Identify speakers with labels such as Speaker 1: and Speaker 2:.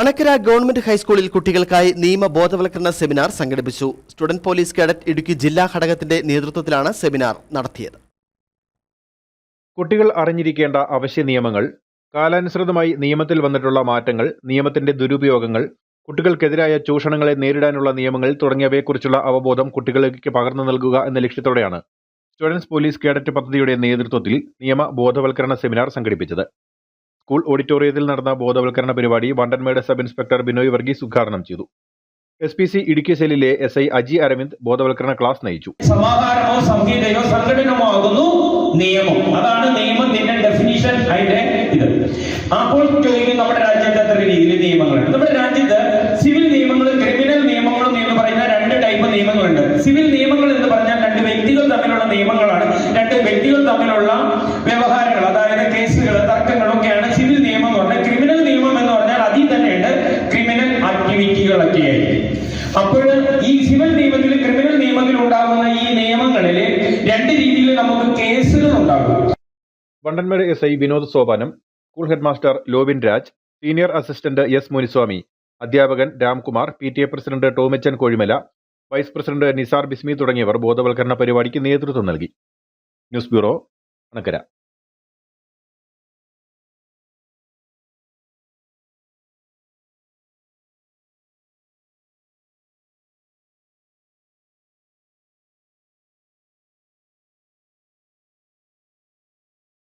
Speaker 1: Anakkara government ഹൈസ്കൂളിൽ കുട്ടികൾക്കായി നിയമ ബോധവൽക്കരണ സെമിനാർ സംഘടിപ്പിച്ചു. സ്റ്റുഡന്റ് പോലീസ് കേഡറ്റ് ഇടുക്കി ജില്ലാ ഘടകത്തിന്റെ നേതൃത്വത്തിലാണ് സെമിനാർ നടത്തിയത്.
Speaker 2: കുട്ടികൾ അറിഞ്ഞിരിക്കേണ്ട അവശ്യ നിയമങ്ങൾ കാലാനുസൃതമായി നിയമത്തിൽ വന്നിട്ടുള്ള മാറ്റങ്ങൾ നിയമത്തിന്റെ ദുരുപയോഗങ്ങൾ കുട്ടികൾക്കെതിരായ ചൂഷണങ്ങളെ നേരിടാനുള്ള നിയമങ്ങൾ തുടങ്ങിയവയെക്കുറിച്ചുള്ള അവബോധം കുട്ടികൾക്ക് പകർന്നു നൽകുക എന്ന ലക്ഷ്യത്തോടെയാണ് സ്റ്റുഡൻസ് പോലീസ് കേഡറ്റ് പദ്ധതിയുടെ നേതൃത്വത്തിൽ നിയമ ബോധവൽക്കരണ സെമിനാർ സംഘടിപ്പിച്ചത്. സ്കൂൾ ഓഡിറ്റോറിയത്തിൽ നടന്ന ബോധവൽക്കരണ പരിപാടി വണ്ടൻമേട് സബ് ഇൻസ്പെക്ടർ ബിനോയ് വർഗീസ് ഉദ്ഘാടനം ചെയ്തു. എസ് പി സി ഇടുക്കി സെല്ലിലെ എസ് ഐ അജി അരവിന്ദ് ബോധവൽക്കരണ ക്ലാസ് നയിച്ചു.
Speaker 3: സമാഹാരമോ സംഹിതയോ സംഘടനമോ ആകുന്നു നിയമം. അതാണ് നിയമത്തിന്റെ ഡെഫിനിഷൻ അതിന്റെ ഇത്. അപ്പോൾ ചോദിക്കും നമ്മുടെ രാജ്യത്ത് എത്ര രീതിയിൽ നിയമങ്ങളുണ്ട്? നമ്മുടെ രാജ്യത്ത് സിവിൽ നിയമങ്ങളും ക്രിമിനൽ നിയമങ്ങളും എന്ന് പറയുന്ന രണ്ട് ടൈപ്പ് നിയമങ്ങളുണ്ട്. സിവിൽ നിയമങ്ങൾ എന്ന് പറഞ്ഞാൽ രണ്ട് വ്യക്തികൾ തമ്മിലുള്ള നിയമങ്ങളാണ്. രണ്ട് വ്യക്തികൾ തമ്മിലുള്ള വ്യവഹാരങ്ങൾ അതായത് കേസുകൾ തർക്കങ്ങളൊക്കെയാണ് സിവിൽ നിയമം എന്ന് പറഞ്ഞാൽ ക്രിമിനൽ നിയമം എന്ന് പറഞ്ഞാൽ അതിൽ തന്നെയുണ്ട് ആയിരിക്കും. അപ്പോൾ ഈ സിവിൽ നിയമത്തിൽ ക്രിമിനൽ നിയമത്തിൽ ഉണ്ടാകുന്ന ഈ നിയമങ്ങളിൽ രണ്ട് രീതിയിൽ നമുക്ക് കേസുകൾ ഉണ്ടാകും.
Speaker 2: Vandanmedu S I Vinod Sopanam school headmaster Lovin Raj senior assistant S Muniswamy അധ്യാപകൻ Ramkumar P T A president Tomichan Kozhimala vice president Nizar Bismi തുടങ്ങിയവർ ബോധവൽക്കരണ പരിപാടിക്ക് നേതൃത്വം നൽകി. News bureau Anakkara.